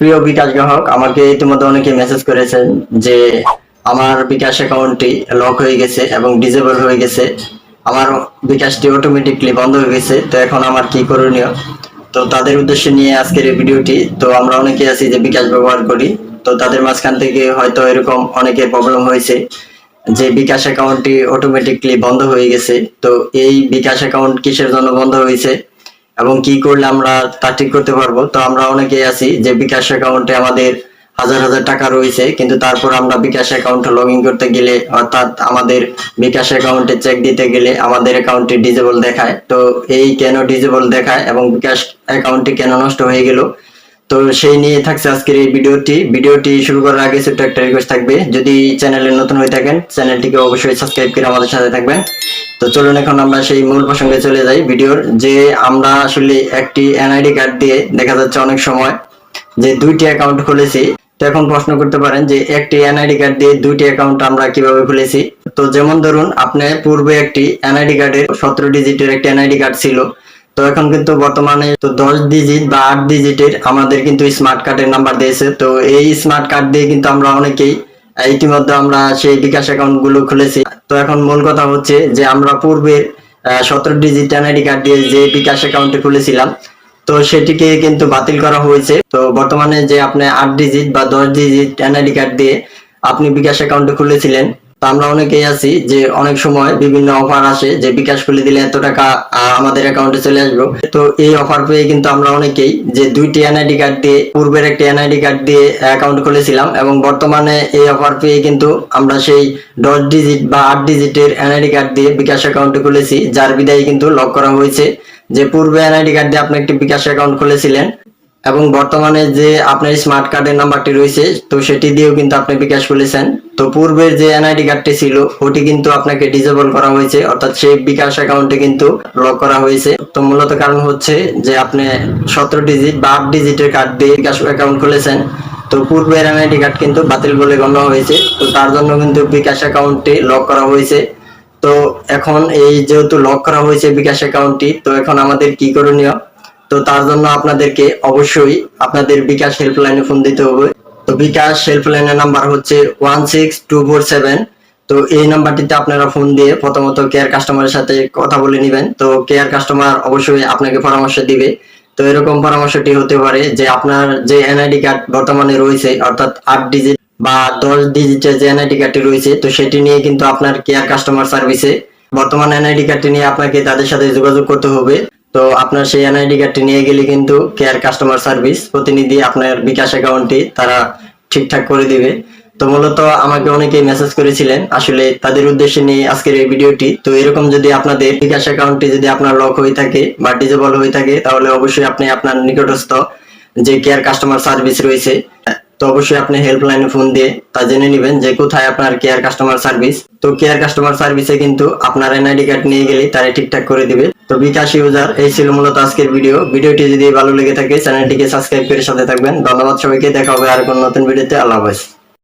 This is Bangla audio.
প্রিয় বিকাশ গ্রাহক আমাকে ইতিমধ্যে অনেকে মেসেজ করেছেন যে আমার বিকাশ অ্যাকাউন্টটি লক হয়ে গেছে এবং ডিজেবল হয়ে গেছে। আমার বিকাশটি অটোমেটিকলি বন্ধ হয়ে গেছে। তো এখন আমার কি করণীয়? তো তাদের উদ্দেশ্যে নিয়ে আজকের এই ভিডিওটি। তো আমরা অনেকে আছি যে বিকাশ ব্যবহার করি। তো তাদের মাঝখান থেকে হয়তো এরকম অনেকের প্রবলেম হয়েছে যে বিকাশ অ্যাকাউন্টটি অটোমেটিকলি বন্ধ হয়ে গেছে। তো এই বিকাশ অ্যাকাউন্ট কিসের জন্য বন্ধ হয়েছে? এবং কি করলে আমরা তা ঠিক করতে পারব? তো আমরা অনেকেই আছি যে বিকাশ অ্যাকাউন্টে আমাদের হাজার হাজার টাকা রয়েছে, কিন্তু তারপর আমরা বিকাশ অ্যাকাউন্টে লগ ইন করতে গেলে, অর্থাৎ আমাদের বিকাশ অ্যাকাউন্টে চেক দিতে গেলে আমাদের অ্যাকাউন্টটি ডিজেবল দেখায়। তো এই কেন ডিজেবল দেখায় এবং বিকাশ অ্যাকাউন্টটি কেন নষ্ট হয়ে গেল? তো সেই নিয়ে থাকছে আজকের এই ভিডিওটি। ভিডিওটি শুরু করার আগে ছোট্ট একটা রিকোয়েস্ট থাকবে। যদি চ্যানেলে নতুন হয়ে থাকেন, চ্যানেলটিকে অবশ্যই সাবস্ক্রাইব করে আমাদের সাথে থাকবেন। তো চলুন এখন আমরা সেই মূল প্রসঙ্গে চলে যাই ভিডিওর, যে আমরা আসলে একটি এনআইডি কার্ড দিয়ে দেখা যাচ্ছে অনেক সময় যে দুইটি অ্যাকাউন্ট খুলেছি। তো এখন প্রশ্ন করতে পারেন যে একটি এনআইডি কার্ড দিয়ে দুইটি অ্যাকাউন্ট আমরা কীভাবে খুলেছি? তো যেমন ধরুন, আপনার পূর্বে একটি এনআইডি কার্ডের সতেরো ডিজিটের একটি এনআইডি কার্ড ছিল। তো এখন কিন্তু বর্তমানে তো দশ ডিজিট বা আট ডিজিটের আমাদের কিন্তু স্মার্ট কার্ডের নাম্বার দিয়েছে। তো এই স্মার্ট কার্ড দিয়ে কিন্তু আমরা অনেকেই ইতিমধ্যে আমরা সেই বিকাশ অ্যাকাউন্টগুলো খুলেছি। তো এখন মূল কথা হচ্ছে যে আমরা পূর্বে সতেরো ডিজিট এনআইডি কার্ড দিয়ে যে বিকাশ অ্যাকাউন্টে খুলেছিলাম, তো সেটিকে কিন্তু বাতিল করা হয়েছে। তো বর্তমানে যে আপনি আট ডিজিট বা দশ ডিজিট এনআইডি কার্ড দিয়ে আপনি বিকাশ অ্যাকাউন্টে খুলেছিলেন তো আমরা অনেকেই আছি যে অনেক সময় বিভিন্ন অফার আসে যে বিকাশ খুলে দিলে এত টাকা আমাদের অ্যাকাউন্টে চলে আসবে। তো এই অফার পেয়ে কিন্তু আমরা অনেকেই যে দুইটি এনআইডি কার্ড দিয়ে, পূর্বের একটি এনআইডি কার্ড দিয়ে অ্যাকাউন্ট খুলেছিলাম এবং বর্তমানে এই অফার পেয়ে কিন্তু আমরা সেই দশ ডিজিট বা আট ডিজিটের এনআইডি কার্ড দিয়ে বিকাশ অ্যাকাউন্টে খুলেছি, যার বিদায় কিন্তু লক করা হয়েছে যে পূর্বে এনআইডি কার্ড দিয়ে আপনি একটি বিকাশ অ্যাকাউন্ট খুলেছিলেন। এবং বর্তমানে যে আপনার স্মার্ট কার্ডের নাম্বারটি রয়েছে, তো সেটি দিয়েও কিন্তু আপনি বিকাশ খুলেছেন তো পূর্বের যে এনআইডি কার্ডটি ছিল, ওটি কিন্তু আপনাকে ডিজেবল করা হয়েছে, অর্থাৎ সেই বিকাশ অ্যাকাউন্টে কিন্তু লক করা হয়েছে। তো মূলত কারণ হচ্ছে যে আপনি সতেরো ডিজিট বা আট ডিজিটের কার্ড দিয়ে বিকাশ অ্যাকাউন্ট খুলেছেন, তো পূর্বের এনআইডি কার্ড কিন্তু বাতিল বলে গণ্য হয়েছে। তো তার জন্য কিন্তু বিকাশ অ্যাকাউন্টটি লক করা হয়েছে। তো এখন এই যেহেতু লক করা হয়েছে বিকাশ অ্যাকাউন্টটি তো এখন আমাদের কি করণীয়? তো তার জন্য আপনাদেরকে অবশ্যই আপনাদের বিকাশ হেল্পলাইনে ফোন দিতে হবে। তো বিকাশ হেল্পলাইনের নাম্বার হচ্ছে one six two four seven. তো এই নাম্বারটিতে আপনারা ফোন দিয়ে প্রথমত কেয়ার কাস্টমারের সাথে কথা বলে নেবেন। তো কেয়ার কাস্টমার অবশ্যই আপনাকে পরামর্শ দিবে। তো এরকম পরামর্শটি হতে পারে যে আপনার যে এনআইডি কার্ড বর্তমানে রয়েছে, অর্থাৎ আট ডিজিট বা দশ ডিজিটের যে এনআইডি কার্ডটি রয়েছে, তো সেটি নিয়ে কিন্তু আপনার কেয়ার কাস্টমার সার্ভিসে বর্তমান এনআইডি কার্ডটি নিয়ে আপনাকে তাদের সাথে যোগাযোগ করতে হবে। তো আপনার সেই এনআইডি কার্ডটি নিয়ে গেলে কিন্তু কেয়ার কাস্টমার সার্ভিস প্রতিনিধি আপনার বিকাশ অ্যাকাউন্টটি তারা ঠিকঠাক করে দিবে। তো মূলত আমাকে অনেকেই মেসেজ করেছিলেন, আসলে তাদের উদ্দেশ্যে নিয়ে আজকের এই ভিডিওটি তো এরকম যদি আপনাদের বিকাশ অ্যাকাউন্টটি যদি আপনার লক হয়ে থাকে বা ডিজেবল হয়ে থাকে, তাহলে অবশ্যই আপনি আপনার নিকটস্থ যে কেয়ার কাস্টমার সার্ভিস রয়েছে তো অবশ্যই আপনি হেল্পলাইনে ফোন দিয়ে তা জেনে নেবেন যে কোথায় আপনার কেয়ার কাস্টমার সার্ভিস তো কেয়ার কাস্টমার সার্ভিসে কিন্তু আপনার এনআইডি কার্ড নিয়ে গেলে তারা ঠিকঠাক করে দিবে। তো বিকাশ ইউজার এই ছিল মূলত আজকের ভিডিও ভিডিওটি যদি ভালো লেগে থাকে চ্যানেলটিকে সাবস্ক্রাইব করে সাথে থাকবেন। ধন্যবাদ সবাইকে। দেখা হবে আর কোন নতুন ভিডিওতে আল্লাহ হাফেজ।